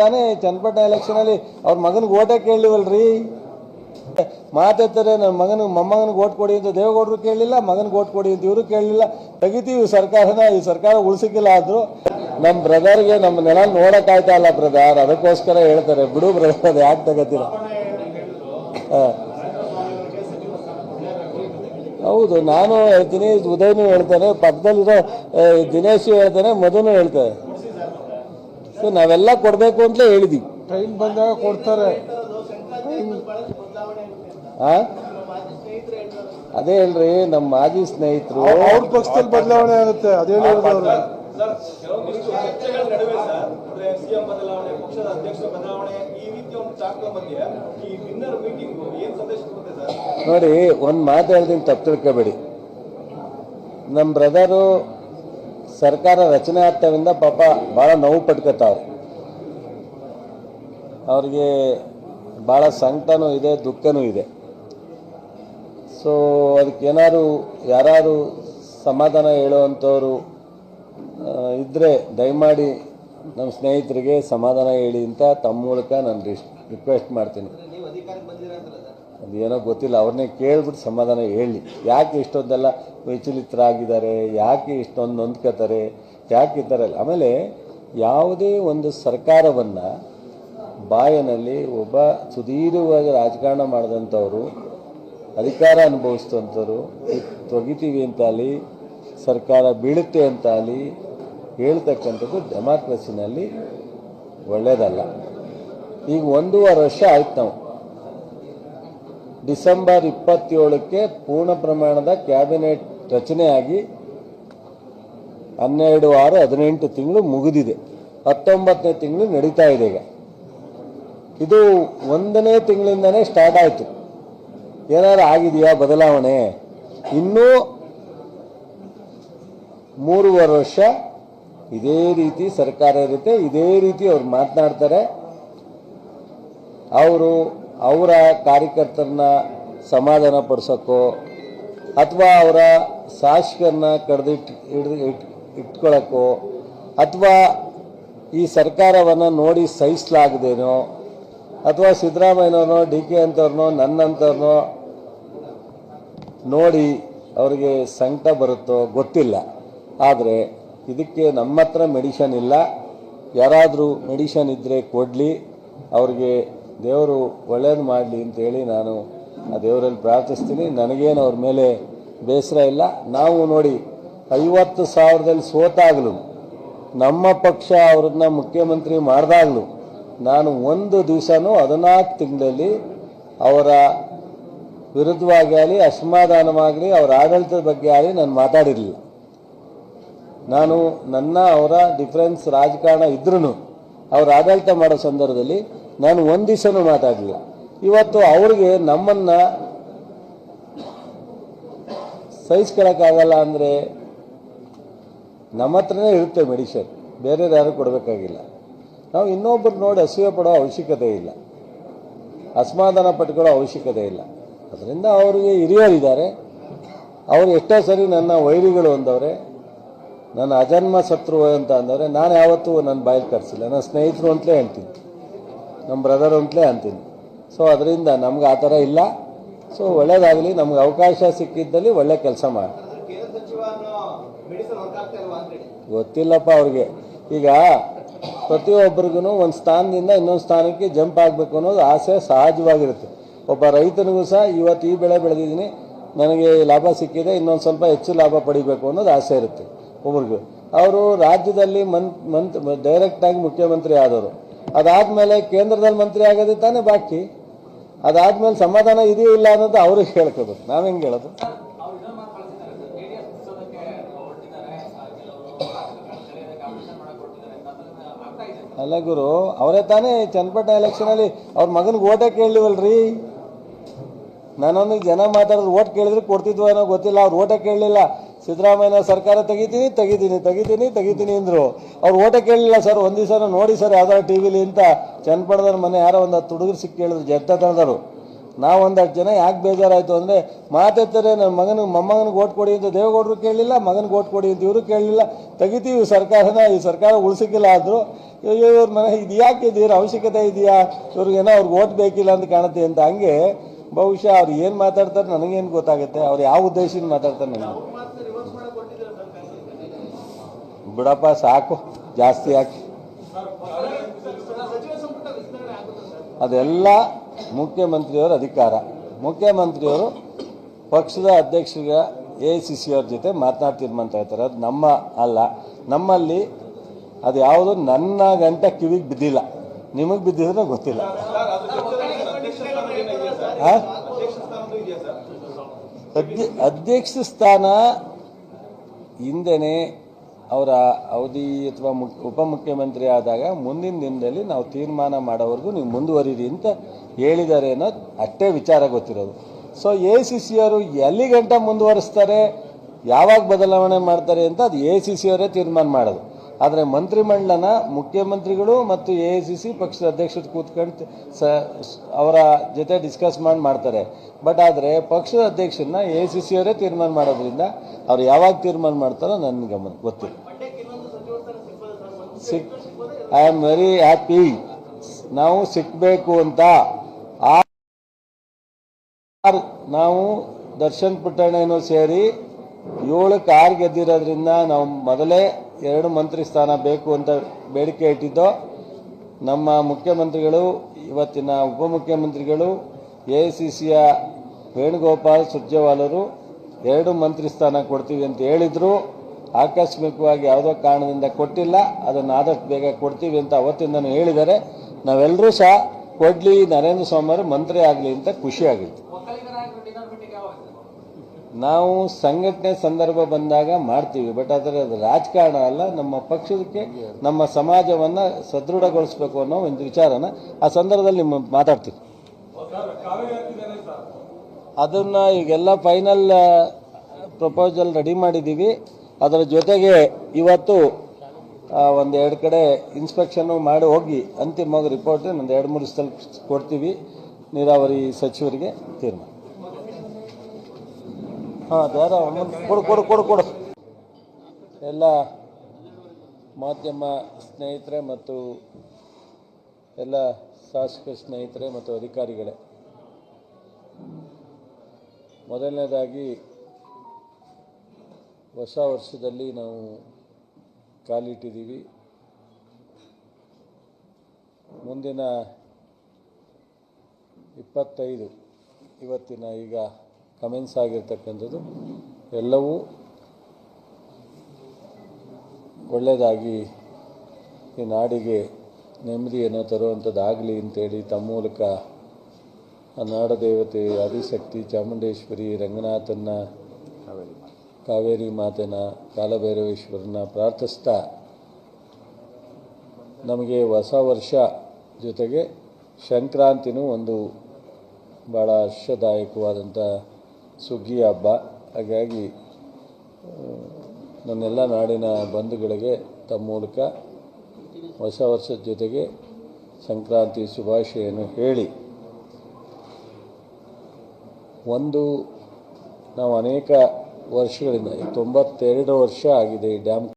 ತಾನೇ ಚನ್ನಪಟ್ಟಣ ಎಲೆಕ್ಷನ್ ಅಲ್ಲಿ ಅವ್ರ ಮಗನಿಗೆ ಓಟೇ ಕೇಳಲಿವಲ್ರಿ? ಮಾತಾಡ್ತಾರೆ ನನ್ನ ಮಗನ ಮೊಮ್ಮಗನಿಗೆ ಓಟ್ ಕೊಡಿ ಅಂತ ದೇವೇಗೌಡರು ಕೇಳಲಿಲ್ಲ, ಮಗನಿಗೆ ಓಟ್ ಕೊಡಿ ಅಂತ ಇವರು ಕೇಳಲಿಲ್ಲ. ತೆಗಿತೀವಿ ಸರ್ಕಾರನ, ಈ ಸರ್ಕಾರ ಉಳಿಸಿಕ್ಕಿಲ್ಲ ಆದ್ರು ನಮ್ಮ ಬ್ರದರ್ಗೆ ನಮ್ಮ ನೆಲ ನೋಡಕ್ ಆಯ್ತಾ ಇಲ್ಲ ಬ್ರದರ್ ಅದಕ್ಕೋಸ್ಕರ ಹೇಳ್ತಾರೆ, ಬಿಡು ಬ್ರದರ್ ಅದು ಯಾಕೆ ತಗತಿಲ್ಲ. ಹೌದು, ನಾನು ಹೇಳ್ತೀನಿ, ಉದಯನು ಹೇಳ್ತಾನೆ, ಪಕ್ಕದಲ್ಲಿರೋ ದಿನೇಶ್ ಹೇಳ್ತಾನೆ, ಮಧುನು ಹೇಳ್ತಾರೆ ಸೊ ನಾವೆಲ್ಲ ಕೊಡಬೇಕು ಅಂತಲೇ ಹೇಳಿದ್ವಿ. ಟ್ರೈನ್ ಬಂದಾಗ ಕೊಡ್ತಾರೆ. ಆ? ಅದೇ ಹೇಳ್ರಿ ನಮ್ಮ ಮಾಜಿ ಸ್ನೇಹಿತರು ಅವ್ರ ಪಕ್ಷದಲ್ಲಿ ಬದಲಾವಣೆ ಆಗುತ್ತೆ ಅದೇ ಹೇಳಿದ್ರು ಸರ್ ಕೆಲವೊಂದಿಷ್ಟು ಚರ್ಚೆಗಳ ನಡುವೆ ಸರ್ ಅಂದ್ರೆ ಸಿಎಂ ಬದಲಾವಣೆ ಪಕ್ಷದ ಅಧ್ಯಕ್ಷ ಬದಲಾವಣೆ ಈ ರೀತಿಯ ಒಂದು ಚಾಕುವ ಈ ವಿನ್ನರ್ ಮೀಟಿಂಗ್ ಏನ್ ಸಂದೇಶ ಕೊಡುತ್ತೆ ಸರ್? ನೋಡಿ ಒಂದು ಮಾತು ಹೇಳ್ತೀನಿ ತಪ್ಪು ತಿಳ್ಕೊಬೇಡಿ. ನಮ್ಮ ಬ್ರದರು ಸರ್ಕಾರ ರಚನೆ ಆಗ್ತಾವಿಂದ ಪಾಪ ಭಾಳ ನೋವು ಪಟ್ಕೋತಾವ್ರು. ಅವ್ರಿಗೆ ಭಾಳ ಸಂಕಟನೂ ಇದೆ, ದುಃಖನೂ ಇದೆ. ಸೊ ಅದಕ್ಕೇನಾದ್ರು ಯಾರು ಸಮಾಧಾನ ಹೇಳುವಂಥವ್ರು ಇದ್ದರೆ ದಯಮಾಡಿ ನಮ್ಮ ಸ್ನೇಹಿತರಿಗೆ ಸಮಾಧಾನ ಹೇಳಿ ಅಂತ ತಮ್ಮ ಮೂಲಕ ನಾನು ರಿಕ್ವೆಸ್ಟ್ ಮಾಡ್ತೀನಿ. ಅದೇನೋ ಗೊತ್ತಿಲ್ಲ, ಅವ್ರನ್ನೇ ಕೇಳಿಬಿಟ್ಟು ಸಮಾಧಾನ ಹೇಳಿ. ಯಾಕೆ ಇಷ್ಟೊಂದೆಲ್ಲ ವಿಚಲಿತರಾಗಿದ್ದಾರೆ, ಯಾಕೆ ಇಷ್ಟೊಂದು ನೊಂದ್ಕೋತಾರೆ, ಯಾಕೆ ಈ ಥರ ಎಲ್ಲ. ಆಮೇಲೆ ಯಾವುದೇ ಒಂದು ಸರ್ಕಾರವನ್ನು ಬಾಯನಲ್ಲಿ ಒಬ್ಬ ಸುದೀರ್ಘವಾಗಿ ರಾಜಕಾರಣ ಮಾಡಿದಂಥವ್ರು, ಅಧಿಕಾರ ಅನುಭವಿಸಿದಂಥವ್ರು ತೊಗಿತೀವಿ ಅಂತ ಅಲ್ಲಿ ಸರ್ಕಾರ ಬೀಳುತ್ತೆ ಅಂತ ಅಲ್ಲಿ ಹೇಳ್ತಕ್ಕಂಥದ್ದು ಡೆಮಾಕ್ರಸಿನಲ್ಲಿ ಒಳ್ಳೆಯದಲ್ಲ ಈಗ ಒಂದೂವರೆ ವರ್ಷ ಆಯ್ತು ನಾವು. ಡಿಸೆಂಬರ್ ಇಪ್ಪತ್ತೇಳಕ್ಕೆ ಪೂರ್ಣ ಪ್ರಮಾಣದ ಕ್ಯಾಬಿನೆಟ್ ರಚನೆಯಾಗಿ ಹನ್ನೆರಡು, ಆರು, ಹದಿನೆಂಟು ತಿಂಗಳು ಮುಗಿದಿದೆ. ಹತ್ತೊಂಬತ್ತನೇ ತಿಂಗಳು ನಡೀತಾ ಇದೆ ಈಗ. ಇದು ಒಂದನೇ ತಿಂಗಳಿಂದನೇ ಸ್ಟಾರ್ಟ್ ಆಯಿತು. ಏನಾದ್ರು ಆಗಿದೆಯಾ ಬದಲಾವಣೆ? ಇನ್ನೂ ಮೂರುವರೆ ವರ್ಷ ಇದೇ ರೀತಿ ಸರ್ಕಾರ ಇರುತ್ತೆ, ಇದೇ ರೀತಿ ಅವ್ರು ಮಾತನಾಡ್ತಾರೆ. ಅವರು ಅವರ ಕಾರ್ಯಕರ್ತರನ್ನ ಸಮಾಧಾನ ಪಡಿಸೋಕ್ಕೋ ಅಥವಾ ಅವರ ಶಾಸಕರನ್ನ ಕಡ್ದಿಟ್ಟು ಹಿಡಿದು ಇಟ್ ಇಟ್ಕೊಳ್ಳೋಕ್ಕೋ ಅಥವಾ ಈ ಸರ್ಕಾರವನ್ನು ನೋಡಿ ಸಹಿಸಲಾಗದೇನೋ ಅಥವಾ ಸಿದ್ದರಾಮಯ್ಯನವ್ರನ್ನೋ ಡಿ ಕೆ ಅಂಥವ್ರನ್ನೋ ನನ್ನಂಥವ್ರನ್ನೋ ನೋಡಿ ಅವರಿಗೆ ಸಂಕಟ ಬರುತ್ತೋ ಗೊತ್ತಿಲ್ಲ. ಆದರೆ ಇದಕ್ಕೆ ನಮ್ಮ ಹತ್ರ ಮೆಡಿಷನ್ ಇಲ್ಲ. ಯಾರಾದರೂ ಮೆಡಿಷನ್ ಇದ್ದರೆ ಕೊಡಲಿ. ಅವ್ರಿಗೆ ದೇವರು ಒಳ್ಳೇದು ಮಾಡಲಿ ಅಂತೇಳಿ ನಾನು ಆ ದೇವರಲ್ಲಿ ಪ್ರಾರ್ಥಿಸ್ತೀನಿ. ನನಗೇನು ಅವ್ರ ಮೇಲೆ ಬೇಸರ ಇಲ್ಲ. ನಾವು ನೋಡಿ ಐವತ್ತು ಸಾವಿರದಲ್ಲಿ ಸೋತಾಗಲು. ನಮ್ಮ ಪಕ್ಷ ಅವ್ರನ್ನ ಮುಖ್ಯಮಂತ್ರಿ ಮಾಡಿದಾಗಲೂ. ನಾನು ಒಂದು ದಿವಸನೂ ಹದಿನಾಲ್ಕು ತಿಂಗಳಲ್ಲಿ ಅವರ ವಿರುದ್ಧವಾಗಿ ಆಗಲಿ, ಅಸಮಾಧಾನವಾಗಲಿ, ಅವರ ಆಡಳಿತದ ಬಗ್ಗೆ ಆಗಲಿ ನಾನು ಮಾತಾಡಿರಲಿಲ್ಲ. ನಾನು ನನ್ನ ಅವರ ಡಿಫರೆನ್ಸ್ ರಾಜಕಾರಣ ಇದ್ರೂ ಅವರ ಆಡಳಿತ ಮಾಡೋ ಸಂದರ್ಭದಲ್ಲಿ ನಾನು ಒಂದು ದಿವಸನೂ ಮಾತಾಡಲಿಲ್ಲ. ಇವತ್ತು ಅವ್ರಿಗೆ ನಮ್ಮನ್ನು ಸಹಿಸ್ಕೊಳಕ್ಕಾಗಲ್ಲ ಅಂದರೆ ನಮ್ಮ ಹತ್ರನೇ ಇರುತ್ತೆ ಮೆಡಿಷನ್. ಬೇರೆ ಯಾರು ಕೊಡಬೇಕಾಗಿಲ್ಲ. ನಾವು ಇನ್ನೊಬ್ಬರು ನೋಡಿ ಅಸೂಯೆ ಪಡೋ ಅವಶ್ಯಕತೆ ಇಲ್ಲ. ಅಸಮಾಧಾನ ಪಟ್ಕೊಳ್ಳೋ ಅವಶ್ಯಕತೆ ಇಲ್ಲ. ಅದರಿಂದ ಅವರಿಗೆ ಹಿರಿಯರಿದ್ದಾರೆ ಅವರು ಎಷ್ಟೋ ಸರಿ ನನ್ನ ವೈರಿಗಳು ಅಂದವ್ರೆ, ನನ್ನ ಅಜನ್ಮ ಶತ್ರು ಅಂತ ಅಂದವ್ರೆ, ನಾನು ಯಾವತ್ತೂ ನನ್ನ ಬಾಯಲ್ಲಿ ಕರೆಸಿಲ್ಲ ನನ್ನ ಸ್ನೇಹಿತರು ಅಂತಲೇ ಅಂತೀನಿ ನಮ್ಮ ಬ್ರದರ್ ಅಂತಲೇ ಅಂತೀನಿ. ಸೊ ಅದರಿಂದ ನಮ್ಗೆ ಆ ಥರ ಇಲ್ಲ. ಸೊ ಒಳ್ಳೇದಾಗಲಿ, ನಮ್ಗೆ ಅವಕಾಶ ಸಿಕ್ಕಿದ್ದಲ್ಲಿ ಒಳ್ಳೆ ಕೆಲಸ ಮಾಡಿ ಗೊತ್ತಿಲ್ಲಪ್ಪ ಅವ್ರಿಗೆ. ಈಗ ಪ್ರತಿಯೊಬ್ಬರಿಗೂ ಒಂದು ಸ್ಥಾನದಿಂದ ಇನ್ನೊಂದು ಸ್ಥಾನಕ್ಕೆ ಜಂಪ್ ಆಗಬೇಕು ಅನ್ನೋದು ಆಸೆ ಸಹಜವಾಗಿರುತ್ತೆ. ಒಬ್ಬ ರೈತನಿಗೂ ಸಹ ಇವತ್ತು ಈ ಬೆಳೆ ಬೆಳೆದಿದ್ದೀನಿ, ನನಗೆ ಲಾಭ ಸಿಕ್ಕಿದೆ, ಇನ್ನೊಂದು ಸ್ವಲ್ಪ ಹೆಚ್ಚು ಲಾಭ ಪಡಿಬೇಕು ಅನ್ನೋದು ಆಸೆ ಇರುತ್ತೆ ಒಬ್ರಿಗೂ. ಅವರು ರಾಜ್ಯದಲ್ಲಿ ಮಂತ್ ಮಂತ್ ಡೈರೆಕ್ಟಾಗಿ ಮುಖ್ಯಮಂತ್ರಿ ಆದವರು. ಅದಾದಮೇಲೆ ಕೇಂದ್ರದಲ್ಲಿ ಮಂತ್ರಿ ಆಗೋದೇ ತಾನೇ ಬಾಕಿ? ಅದಾದ್ಮೇಲೆ ಸಮಾಧಾನ ಇದೆಯೋ ಇಲ್ಲ ಅನ್ನೋದು ಅವ್ರಿಗೆ ಹೇಳ್ಕೋದು ನಾವು ಹೆಂಗೆ ಹೇಳೋದು? ಅಲ್ಲ ಗುರು, ಅವರೇ ತಾನೇ ಚನ್ನಪಟ್ಟಣ ಎಲೆಕ್ಷನಲ್ಲಿ ಅವ್ರ ಮಗನಿಗೆ ಓಟೇ ಕೇಳಲಿವಲ್ರಿ? ನಾನೊಂದು ಜನ ಮಾತಾಡೋದು ಓಟ್ ಕೇಳಿದ್ರೆ ಕೊಡ್ತಿದ್ವೋ ಅನ್ನೋ ಗೊತ್ತಿಲ್ಲ, ಅವ್ರು ಓಟ ಕೇಳಲಿಲ್ಲ. ಸಿದ್ದರಾಮಯ್ಯ ಸರ್ಕಾರ ತೆಗಿತೀನಿ ತೆಗಿತೀನಿ ತೆಗಿತೀನಿ ತೆಗಿತೀನಿ ಅಂದರು. ಅವ್ರು ಓಟ ಕೇಳಲಿಲ್ಲ ಸರ್, ಒಂದು ದಿವಸ ನೋಡಿ ಸರ್ ಯಾವ್ದಾರು ಟಿ ವಿಲಿ ಅಂತ ಚನ್ನಪಟ್ಟಣದ ಮನೆ ಯಾರೋ ಒಂದು ಹತ್ತು ಹುಡುಗರು ಸಿಕ್ಕಿ ಕೇಳಿದ್ರು ಜತ್ತ ತಂದರು ನಾವು ಒಂದಷ್ಟು ಜನ ಯಾಕೆ ಬೇಜಾರಾಯಿತು ಅಂದರೆ ಮಾತಾಡ್ತಾರೆ ನನ್ನ ಮಗನಿಗೆ ಮೊಮ್ಮಗನಿಗೆ ಓಟ್ ಕೊಡಿ ಅಂತ ದೇವೇಗೌಡರು ಕೇಳಲಿಲ್ಲ, ಮಗನಿಗೆ ಓಟ್ ಕೊಡಿ ಅಂತ ಇವರು ಕೇಳಲಿಲ್ಲ. ತೆಗಿತೀವಿ ಸರ್ಕಾರನ, ಈ ಸರ್ಕಾರ ಉಳಿಸಿಕ್ಕಿಲ್ಲ ಆದರೂ ಇವ್ರ ಮನೆ ಇದು ಯಾಕೆ ಇದ್ರ ಅವಶ್ಯಕತೆ ಇದೆಯಾ? ಇವ್ರಿಗೇನೋ ಅವ್ರಿಗೆ ಓಟ್ ಬೇಕಿಲ್ಲ ಅಂತ ಕಾಣುತ್ತೆ ಅಂತ ಹಂಗೆ ಬಹುಶಃ ಅವ್ರು ಏನು ಮಾತಾಡ್ತಾರೆ ನನಗೇನು ಗೊತ್ತಾಗುತ್ತೆ, ಅವ್ರು ಯಾವ ಉದ್ದೇಶದಿಂದ ಮಾತಾಡ್ತಾರೆ ನನಗೆ ಬಿಡಪ್ಪ, ಸಾಕು, ಜಾಸ್ತಿ ಹಾಕಿ. ಅದೆಲ್ಲ ಮುಖ್ಯಮಂತ್ರಿಯವರ ಅಧಿಕಾರ. ಮುಖ್ಯಮಂತ್ರಿಯವರು ಪಕ್ಷದ ಅಧ್ಯಕ್ಷರ ಎ ಸಿ ಸಿ ಅವ್ರ ಜೊತೆ ಮಾತನಾಡಿ ಅಂತ ಹೇಳ್ತಾರೆ ಅದು ನಮ್ಮ ಅಲ್ಲ. ನಮ್ಮಲ್ಲಿ ಅದು ಯಾವುದು ನನ್ನ ಗಂಟೆ ಕಿವಿಗೆ ಬಿದ್ದಿಲ್ಲ. ನಿಮಗೆ ಬಿದ್ದಿದ್ರೆ ಗೊತ್ತಿಲ್ಲ ಸರ್ ಅದು ಪಕ್ಷದ ಅಧ್ಯಕ್ಷ ಸ್ಥಾನ ಏನಿದೆಯಾ ಸರ್ ಆ? ಅಧ್ಯಕ್ಷ ಸ್ಥಾನದ್ದು ಇದೆಯಾ ಸರ್ ಅಧ್ಯ ಅಧ್ಯಕ್ಷ ಸ್ಥಾನ ಹಿಂದೆನೇ ಅವರ ಅವಧಿ ಅಥವಾ ಮುಖ್ ಉಪಮುಖ್ಯಮಂತ್ರಿ ಆದಾಗ ಮುಂದಿನ ದಿನದಲ್ಲಿ ನಾವು ತೀರ್ಮಾನ ಮಾಡೋವರೆಗೂ ನೀವು ಮುಂದುವರಿರಿ ಅಂತ ಹೇಳಿದ್ದಾರೆ ಅನ್ನೋದು ಅಷ್ಟೇ ವಿಚಾರ ಗೊತ್ತಿರೋದು. ಸೊ ಎ ಸಿ ಸಿ ಅವರು ಎಲ್ಲಿ ಗಂಟ ಮುಂದುವರಿಸ್ತಾರೆ, ಯಾವಾಗ ಬದಲಾವಣೆ ಮಾಡ್ತಾರೆ ಅಂತ ಅದು ಎ ಸಿ ಸಿ ಅವರೇ ತೀರ್ಮಾನ ಮಾಡೋದು. ಆದರೆ ಮಂತ್ರಿಮಂಡಲನ ಮುಖ್ಯಮಂತ್ರಿಗಳು ಮತ್ತು ಎ ಸಿ ಸಿ ಪಕ್ಷದ ಅಧ್ಯಕ್ಷರು ಕೂತ್ಕೊಂಡು ಸ, ಅವರ ಜೊತೆ ಡಿಸ್ಕಸ್ ಮಾಡಿ, ಮಾಡ್ತಾರೆ. ಬಟ್ ಆದರೆ ಪಕ್ಷದ ಅಧ್ಯಕ್ಷರನ್ನ ಎ ಸಿ ಸಿ ಅವರೇ ತೀರ್ಮಾನ ಮಾಡೋದ್ರಿಂದ ಅವ್ರು ಯಾವಾಗ ತೀರ್ಮಾನ ಮಾಡ್ತಾರೋ ನನ್ನ ಗಮನ ಗೊತ್ತಿಲ್ಲ ಸಿಕ್ ಐ ಆಮ್ ವೆರಿ ಹ್ಯಾಪಿ ನಾವು ಸಿಕ್ಕಬೇಕು ಅಂತ. ಆ ನಾವು ದರ್ಶನ್ ಪುಟ್ಟಣ್ಣನೂ ಸೇರಿ ಏಳಕ್ಕೆ ಕಾರ್ ಗೆದ್ದಿರೋದ್ರಿಂದ ನಾವು ಮೊದಲೇ ಎರಡು ಮಂತ್ರಿ ಸ್ಥಾನ ಬೇಕು ಅಂತ ಬೇಡಿಕೆ ಇಟ್ಟಿದ್ದೋ, ನಮ್ಮ ಮುಖ್ಯಮಂತ್ರಿಗಳು, ಇವತ್ತಿನ ಉಪಮುಖ್ಯಮಂತ್ರಿಗಳು, ಎ ಸಿ ಸಿಯ ವೇಣುಗೋಪಾಲ್ ಸುರ್ಜೇವಾಲರು ಎರಡು ಮಂತ್ರಿ ಸ್ಥಾನ ಕೊಡ್ತೀವಿ ಅಂತ ಹೇಳಿದರು. ಆಕಸ್ಮಿಕವಾಗಿ ಯಾವುದೋ ಕಾರಣದಿಂದ ಕೊಟ್ಟಿಲ್ಲ. ಅದನ್ನು ಆದಷ್ಟು ಬೇಗ ಕೊಡ್ತೀವಿ ಅಂತ ಅವತ್ತಿಂದನೂ ಹೇಳಿದ್ದಾರೆ. ನಾವೆಲ್ಲರೂ ಸಹ ಕೊಡ್ಲಿ ನರೇಂದ್ರ ಸ್ವಾಮಿಯವರು ಮಂತ್ರಿ ಆಗಲಿ ಅಂತ ಖುಷಿಯಾಗಿತ್ತು ನಾವು ಸಂಘಟನೆ ಸಂದರ್ಭ ಬಂದಾಗ ಮಾಡ್ತೀವಿ. ಬಟ್ ಆದರೆ ಅದು ರಾಜಕಾರಣ ಅಲ್ಲ, ನಮ್ಮ ಪಕ್ಷಕ್ಕೆ, ನಮ್ಮ ಸಮಾಜವನ್ನು ಸದೃಢಗೊಳಿಸಬೇಕು ಅನ್ನೋ ಒಂದು ವಿಚಾರನ ಆ ಸಂದರ್ಭದಲ್ಲಿ ನಿಮ್ಮ ಮಾತಾಡ್ತೀವಿ. ಅದನ್ನು ಈಗೆಲ್ಲ ಫೈನಲ್ ಪ್ರಪೋಸಲ್ ರೆಡಿ ಮಾಡಿದ್ದೀವಿ. ಅದರ ಜೊತೆಗೆ ಇವತ್ತು ಒಂದು ಎರಡು ಕಡೆ ಇನ್ಸ್ಪೆಕ್ಷನ್ನು ಮಾಡಿ ಹೋಗಿ ಅಂತಿಮವಾಗಿ ರಿಪೋರ್ಟ್ ಒಂದು ಎರಡು ಮೂರು ಸ್ಥಳ ಕೊಡ್ತೀವಿ ನೀರಾವರಿ ಸಚಿವರಿಗೆ ತೀರ್ಮಾನ. ಹಾಂ ಒಂದೊಂದು ಕೊಡು ಕೊಡು ಕೊಡು ಕೊಡು. ಎಲ್ಲ ಮಾಧ್ಯಮ ಸ್ನೇಹಿತರೆ ಮತ್ತು ಎಲ್ಲ ಶಾಸಕ ಸ್ನೇಹಿತರೆ ಮತ್ತು ಅಧಿಕಾರಿಗಳೇ. ಮೊದಲನೇದಾಗಿ, ಹೊಸ ವರ್ಷದಲ್ಲಿ ನಾವು ಕಾಲಿಟ್ಟಿದ್ದೀವಿ. ಮುಂದಿನ ಇಪ್ಪತ್ತೈದು, ಇವತ್ತಿನ ಈಗ ಕಮೆನ್ಸ್ ಆಗಿರ್ತಕ್ಕಂಥದ್ದು ಎಲ್ಲವೂ ಒಳ್ಳೆಯದಾಗಿ ಈ ನಾಡಿಗೆ ನೆಮ್ಮದಿಯನ್ನು ತರುವಂಥದ್ದಾಗಲಿ ಅಂತೇಳಿ ತಮ್ಮ ಮೂಲಕ ಆ ನಾಡದೇವತೆ, ಆದಿಶಕ್ತಿ, ಚಾಮುಂಡೇಶ್ವರಿ, ರಂಗನಾಥನ್ನ, ಕಾವೇರಿ ಮಾತೆನ ಕಾಲಭೈರವೇಶ್ವರನ ಪ್ರಾರ್ಥಿಸ್ತಾ ನಮಗೆ ಹೊಸ ವರ್ಷ ಜೊತೆಗೆ ಸಂಕ್ರಾಂತಿನೂ ಒಂದು ಭಾಳ ಹರ್ಷದಾಯಕವಾದಂಥ ಸುಗ್ಗಿ ಹಬ್ಬ. ಹಾಗಾಗಿ ನನ್ನೆಲ್ಲ ನಾಡಿನ ಬಂಧುಗಳಿಗೆ ತಮ್ಮ ಮೂಲಕ ಹೊಸ ವರ್ಷದ ಜೊತೆಗೆ ಸಂಕ್ರಾಂತಿ ಶುಭಾಶಯನ್ನು ಹೇಳಿ. ಒಂದು, ನಾವು ಅನೇಕ ವರ್ಷಗಳಿಂದ, ತೊಂಬತ್ತೆರಡು ವರ್ಷ ಆಗಿದೆ ಈ ಡ್ಯಾಮ್